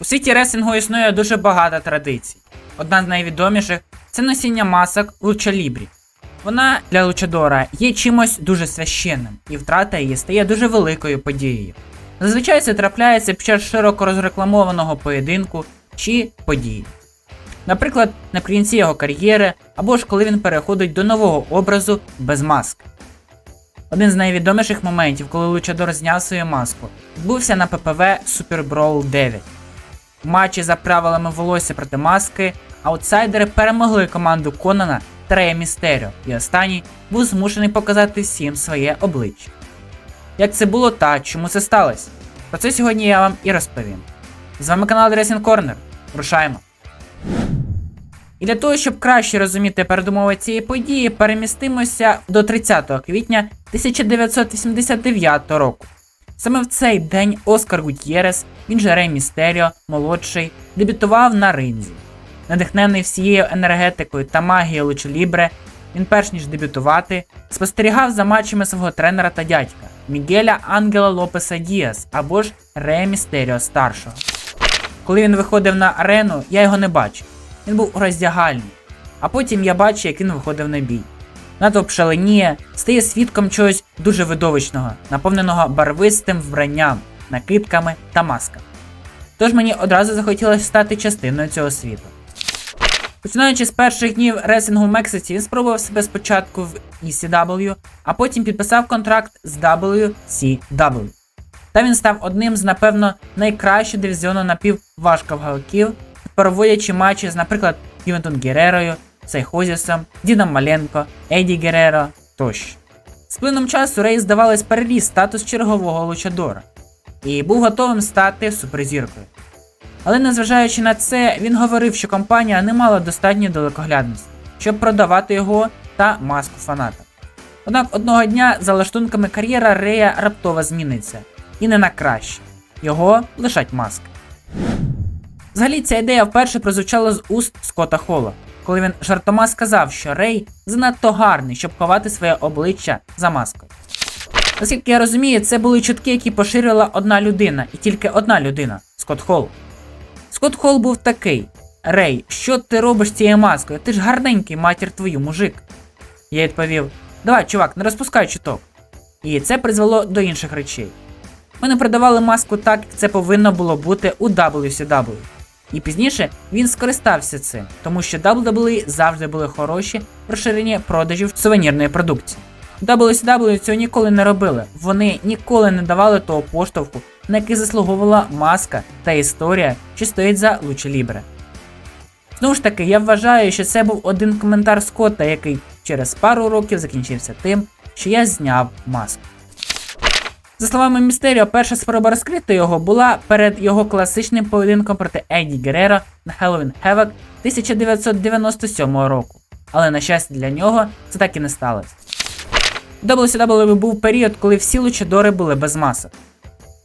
У світі реслінгу існує дуже багато традицій. Одна з найвідоміших це носіння масок лучалібрі. Вона для лучадора є чимось дуже священним, і втрата її стає дуже великою подією. Зазвичай це трапляється під час широко розрекламованого поєдинку чи події. Наприклад, наприкінці його кар'єри, або ж коли він переходить до нового образу без маски. Один з найвідоміших моментів, коли Лучадор зняв свою маску, відбувся на ППВ Super Brawl 9. Матчі за правилами волосся проти маски аутсайдери перемогли команду Конана та Рея Містеріо, і останній був змушений показати всім своє обличчя. Як це було та чому це сталося? Про це сьогодні я вам і розповім. З вами канал Dressing Corner. Рушаємо! І для того, щоб краще розуміти передумови цієї події, перемістимося до 30 квітня 1989 року. Саме в цей день Оскар Гутєрес, він же Рей Містеріо, молодший, дебютував на ринзі. Надихнений всією енергетикою та магією Лучолібре, він перш ніж дебютувати, спостерігав за матчами свого тренера та дядька Мігеля Ангела Лопеса Діас або ж Рея Містеріо старшого. Коли він виходив на арену, я його не бачив. Він був у роздягальні. А потім я бачу, як він виходив на бій. Натовп шаленіє, стає свідком чогось дуже видовищного, наповненого барвистим вбранням, накидками та масками. Тож мені одразу захотілося стати частиною цього світу. Починаючи з перших днів ресингу в Мексиці, він спробував себе спочатку в ECW, а потім підписав контракт з WCW. Та він став одним з, напевно, найкращих дивізіону напівважковиків, проводячи матчі з, наприклад, Ювентон Герерою, Сайхозісом, Діном Маленко, Еді Гереро тощо. З плином часу Рей, здавалось, переріс статус чергового лучадора і був готовим стати суперзіркою. Але незважаючи на це, він говорив, що компанія не мала достатньої далекоглядності, щоб продавати його та маску фанатам. Однак одного дня за лаштунками кар'єра Рея раптово зміниться, і не на краще. Його лишать маски. Взагалі ця ідея вперше прозвучала з уст Скотта Холла, коли він жартома сказав, що Рей занадто гарний, щоб ховати своє обличчя за маскою. Наскільки я розумію, це були чутки, які поширила одна людина, і тільки одна людина Скотт Холл. Скотт Холл був такий: Рей, що ти робиш цією маскою? Ти ж гарненький, матір твою, мужик. Я відповів: Давай, чувак, не розпускай чуток. І це призвело до інших речей. Ми не продавали маску так, як це повинно було бути у WCW. І пізніше він скористався цим, тому що WWE завжди були хороші в розширенні продажів сувенірної продукції. WCW цього ніколи не робили. Вони ніколи не давали того поштовху, на який заслуговувала маска та історія, що стоїть за Лучі Лібре. Знову ж таки, я вважаю, що це був один коментар Скотта, який через пару років закінчився тим, що я зняв маску. За словами Містеріо, перша спроба розкрити його була перед його класичним поєдинком проти Еді Герера на Halloween Havoc 1997 року. Але на щастя для нього це так і не сталося. WCW був період, коли всі лучадори були без масок.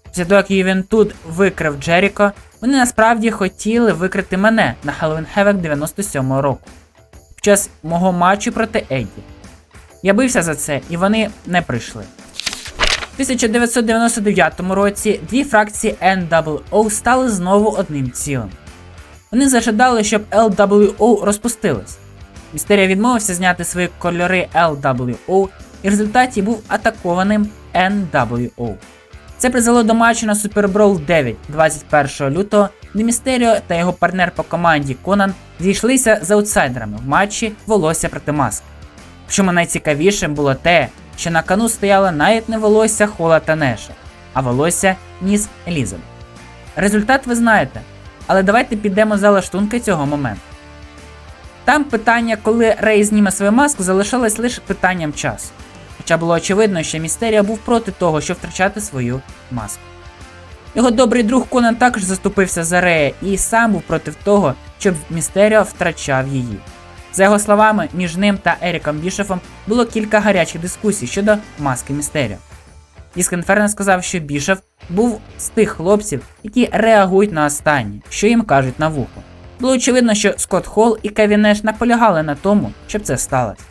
Після того, як Ювентуд викрив Джеріко, вони насправді хотіли викрити мене на Halloween Havoc 97 року під час мого матчу проти Едді. Я бився за це, і вони не прийшли. У 1999 році дві фракції NWO стали знову одним цілим. Вони зажадали, щоб LWO розпустилась. Містерія відмовився зняти свої кольори LWO і в результаті був атакованим NWO. Це призвело до матчу на Super Brawl 9 21 лютого, де Містеріо та його партнер по команді Конан зійшлися з аутсайдерами в матчі волосся проти маски. Причому найцікавішим було те, що на кону стояло навіть не волосся Хола та Неша, а волосся Ніс Елізабет. Результат ви знаєте, але давайте підемо за лаштунки цього моменту. Там питання, коли Рей зніме свою маску, залишалось лише питанням часу. Хоча було очевидно, що Містеріо був проти того, щоб втрачати свою маску. Його добрий друг Конан також заступився за Рея і сам був проти того, щоб Містеріо втрачав її. За його словами, між ним та Еріком Бішефом було кілька гарячих дискусій щодо маски Містеріо. Діск Інферно сказав, що Бішеф був з тих хлопців, які реагують на останні, що їм кажуть на вухо. Було очевидно, що Скотт Холл і Кевін Неш наполягали на тому, щоб це сталося.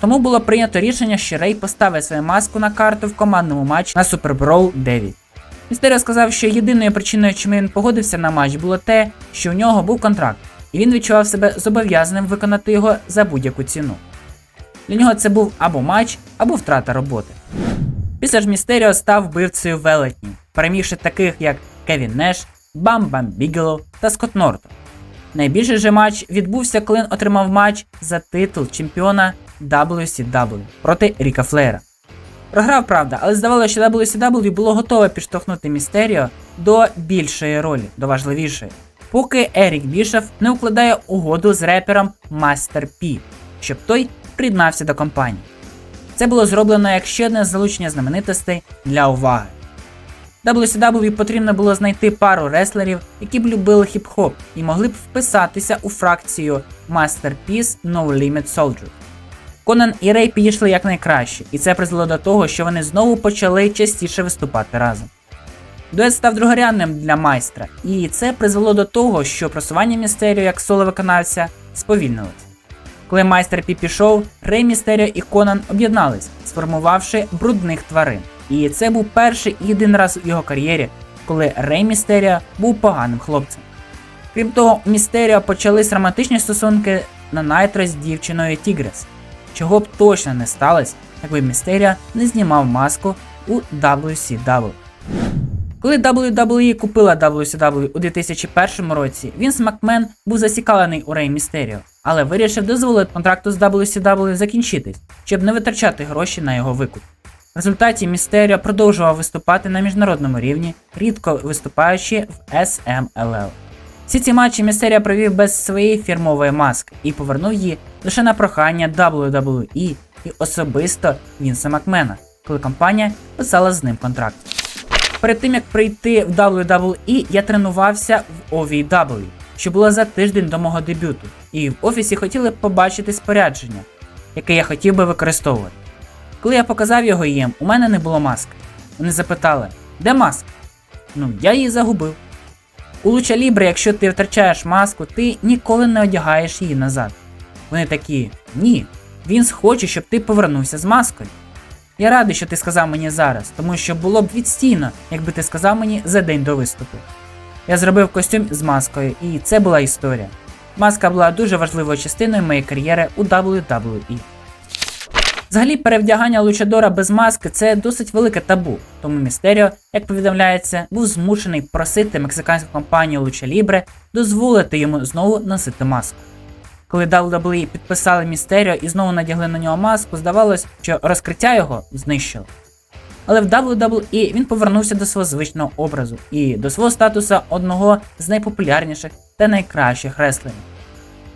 Тому було прийнято рішення, що Рей поставить свою маску на карту в командному матчі на Super Brawl 9. Містеріо сказав, що єдиною причиною, чому він погодився на матч, було те, що у нього був контракт, і він відчував себе зобов'язаним виконати його за будь-яку ціну. Для нього це був або матч, або втрата роботи. Після ж Містеріо став вбивцею велетнів, перемігши таких як Кевін Неш, Бам Бам Бігело та Скотт Нортон. Найбільший же матч відбувся, коли він отримав матч за титул чемпіона WCW проти Ріка Флеєра. Програв, правда, але здавалося, що WCW було готове підштовхнути Містеріо до більшої ролі, до важливішої. Поки Ерік Бішов не укладає угоду з репером Master P, щоб той приєднався до компанії. Це було зроблено як ще одне залучення знаменитостей для уваги. WCW потрібно було знайти пару реслерів, які б любили хіп-хоп і могли б вписатися у фракцію Masterpiece No Limit Soldier. Конан і Рей підійшли якнайкраще, і це призвело до того, що вони знову почали частіше виступати разом. Дует став другорядним для майстра, і це призвело до того, що просування Містеріо як соло виконавця сповільнилось. Коли майстер Пі пішов, Рей Містеріо і Конан об'єднались, сформувавши брудних тварин. І це був перший і єдиний раз у його кар'єрі, коли Рей Містеріо був поганим хлопцем. Крім того, у Містеріо почались романтичні стосунки на Найтро з дівчиною Тігрес, чого б точно не сталося, якби Містеріо не знімав маску у WCW. Коли WWE купила WCW у 2001 році, Вінс Макмен був зацікавлений у Рей Містеріо, але вирішив дозволити контракту з WCW закінчитись, щоб не витрачати гроші на його викуп. В результаті Містеріо продовжував виступати на міжнародному рівні, рідко виступаючи в SMLL. Всі ці матчі Містеріо провів без своєї фірмової маски і повернув її лише на прохання WWE і особисто Вінса Макмена, коли компанія писала з ним контракт. Перед тим як прийти в WWE, я тренувався в OVW, що було за тиждень до мого дебюту, і в офісі хотіли побачити спорядження, яке я хотів би використовувати. Коли я показав його їм, у мене не було маски. Вони запитали, де маска? Ну, я її загубив. У Луча Лібре, якщо ти втрачаєш маску, ти ніколи не одягаєш її назад. Вони такі, ні, він хоче, щоб ти повернувся з маскою. Я радий, що ти сказав мені зараз, тому що було б відстійно, якби ти сказав мені за день до виступу. Я зробив костюм з маскою, і це була історія. Маска була дуже важливою частиною моєї кар'єри у WWE. Взагалі, перевдягання лучадора без маски це досить велике табу, тому Містеріо, як повідомляється, був змушений просити мексиканську компанію Lucha Libre дозволити йому знову носити маску. Коли WWE підписали Містеріо і знову надягли на нього маску, здавалось, що розкриття його знищило. Але в WWE він повернувся до свого звичного образу і до свого статусу одного з найпопулярніших та найкращих реслерів.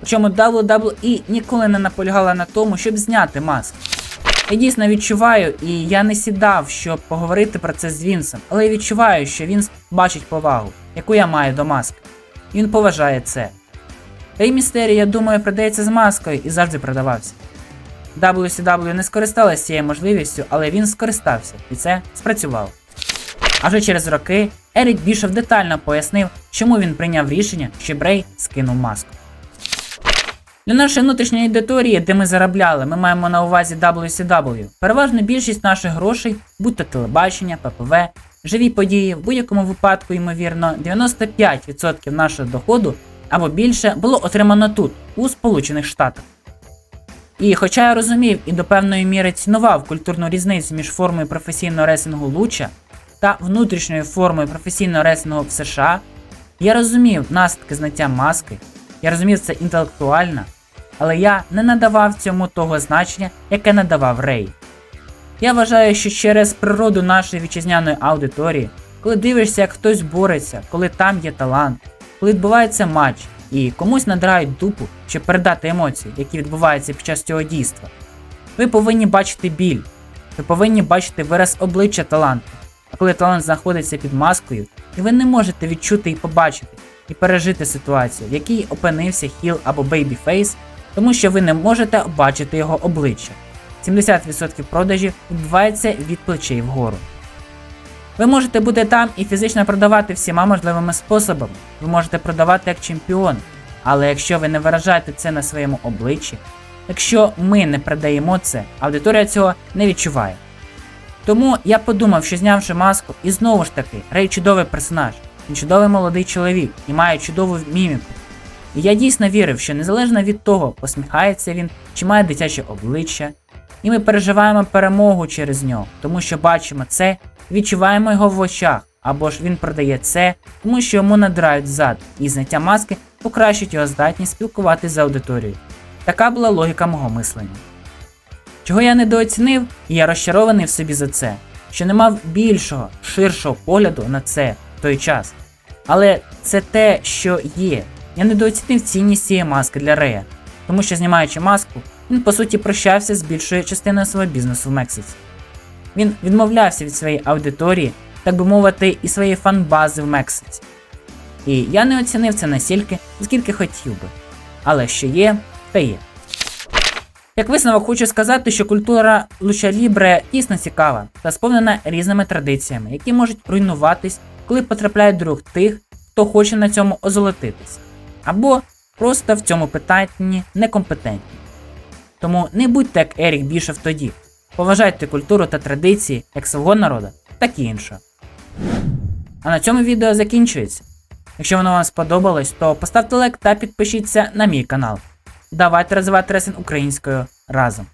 Причому WWE ніколи не наполягала на тому, щоб зняти маску. Я дійсно відчуваю, і я не сідав, щоб поговорити про це з Вінсом, але я відчуваю, що Вінс бачить повагу, яку я маю до маски. І він поважає це. Рей я думаю, продається з маскою і завжди продавався. WCW не скористалася цією можливістю, але він скористався, і це спрацювало. А вже через роки Ерік Бішов детально пояснив, чому він прийняв рішення, щоб Рей скинув маску. Для нашої внутрішньої аудиторії, де ми заробляли, ми маємо на увазі WCW. Переважно більшість наших грошей, будь то телебачення, ППВ, живі події, в будь-якому випадку, ймовірно, 95% нашого доходу або більше було отримано тут, у Сполучених Штатах. І хоча я розумів і до певної міри цінував культурну різницю між формою професійного реслінгу Луча та внутрішньою формою професійного реслінгу в США, я розумів наслідки знаття маски, я розумів це інтелектуально, але я не надавав цьому того значення, яке надавав Рей. Я вважаю, що через природу нашої вітчизняної аудиторії, коли дивишся, як хтось бореться, коли там є талант, коли відбувається матч, і комусь надирають дупу, щоб передати емоції, які відбуваються під час цього дійства. Ви повинні бачити біль, ви повинні бачити вираз обличчя таланту. А коли талант знаходиться під маскою, і ви не можете відчути і побачити, і пережити ситуацію, в якій опинився хіл або бейбіфейс, тому що ви не можете бачити його обличчя. 70% продажів відбувається від плечей вгору. Ви можете бути там і фізично продавати всіма можливими способами. Ви можете продавати як чемпіон. Але якщо ви не виражаєте це на своєму обличчі, якщо ми не продаємо це, аудиторія цього не відчуває. Тому я подумав, що знявши маску, і знову ж таки, Рей чудовий персонаж, він чудовий молодий чоловік і має чудову міміку. І я дійсно вірив, що незалежно від того, посміхається він чи має дитяче обличчя, і ми переживаємо перемогу через нього, тому що бачимо це, відчуваємо його в очах, або ж він продає це, тому що йому надирають зад, і зняття маски покращить його здатність спілкуватися з аудиторією. Така була логіка мого мислення. Чого я недооцінив, і я розчарований в собі за це, що не мав більшого, ширшого погляду на це в той час. Але це те, що є. Я недооцінив цінність цієї маски для Рея, тому що знімаючи маску, він по суті прощався з більшою частиною свого бізнесу в Мексиці. Він відмовлявся від своєї аудиторії, так би мовити, і своєї фанбази в Мексиці. І я не оцінив це настільки, скільки хотів би. Але що є, те є. Як висновок хочу сказати, що культура Луча Лібре дійсно цікава та сповнена різними традиціями, які можуть руйнуватись, коли потрапляють до рук тих, хто хоче на цьому озолотитись, або просто в цьому питанні некомпетентні. Тому не будьте як Ерік Бішов тоді. Поважайте культуру та традиції як свого народу, так і іншого. А на цьому відео закінчується. Якщо воно вам сподобалось, то поставте лайк та підпишіться на мій канал. Давайте розвивати ресин українською разом.